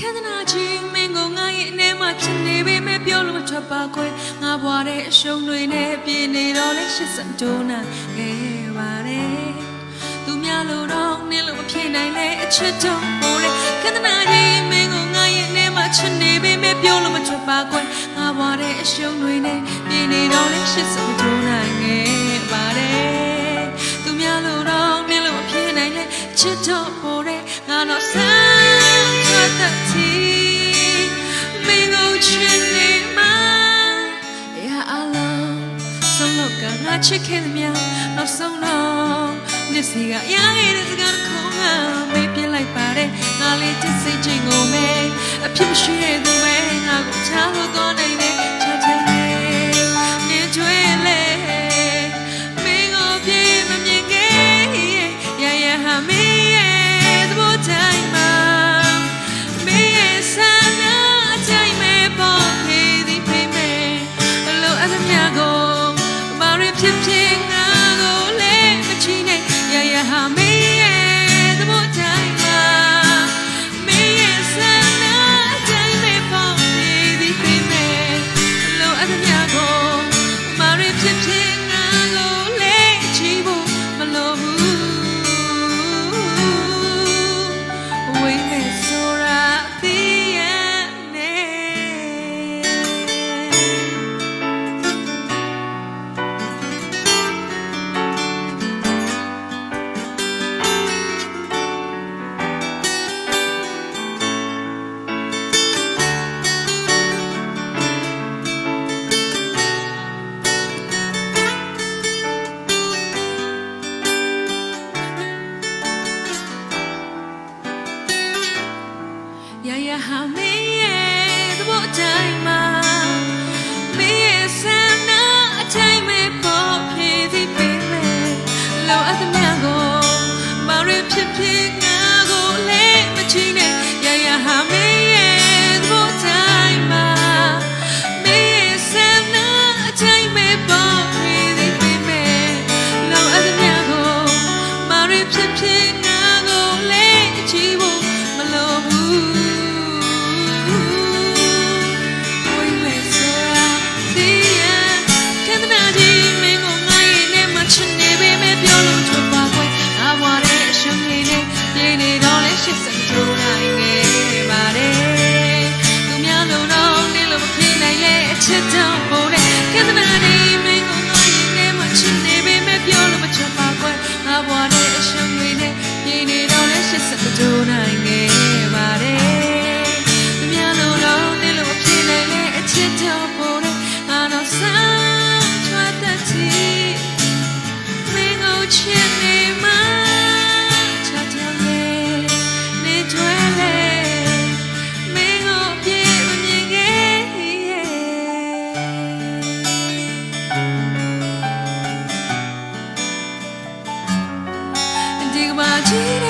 ခန္ဓာချင်းမင်းကိုငါရဲ့အနေမှာချစ်နေပေမဲ့ပြောလို့မထွက်ပါခွဲငါဘွားတဲ့အရှုံးတွေနဲ့ပြင်းနေတော့လဲရှစ်စံတိုးနာခဲ့ပါတယ်သူများလို့တော့နင်းလို့မဖြစ်နိုင်လဲအချစ်တော့ပိုလေခန္ဓာချင်းမင်းကိုငါရဲ့အနေမှာချစ်နေပေမဲ့ပြောလို့မထွက်ပါခွဲငါဘွားတဲ့အရှုံးတွေနဲ့ပြင်းနေတော့လဲရှစ်စံတိုးနာခဲ့ပါတယ်သူများလို့တော့နင်းလို့မဖြစ်နိုင်လဲချစ်တော့ပိုလေငါတော့ဆန်းထွက်တဲ့ ချီမင်းကိုချစ်နေမှာ Yeah, I love ဆုံးလောကငါချစ်ခဲ့သမျှနောက်ဆုံးတော့မျက်စိကရခဲ့တဲ့စကားတစ်ခုမှမေးပြလိုက်ပါတယ်ငါလေးချစ်စိတ်ချင်းကိုမဲအဖြစ်မရှိတဲ့သူပဲငါကိုချားလို့တော့နိုင်တယ်ချားချင်တယ်နေကျွေးလေမင်းကိုပြေမမြင်ခဲ့ရရဟာမင်းရဲ့သဘောတိုင်း ကိုဘာ တိုးနိုင်ခဲ့ပါတယ်။မြင်လို့တော့နင်လို့ဖြစ်နေတဲ့အချစ်တော်ပေါ်တဲ့အာနောက်ဆန်းချွတ်တတ်ချီမင်းကိုချစ်နေမှချတ်တယ်လေနေကျွဲလေမင်းကိုပြေမမြင်ခဲ့ရဲ့ဒီကမာကြီး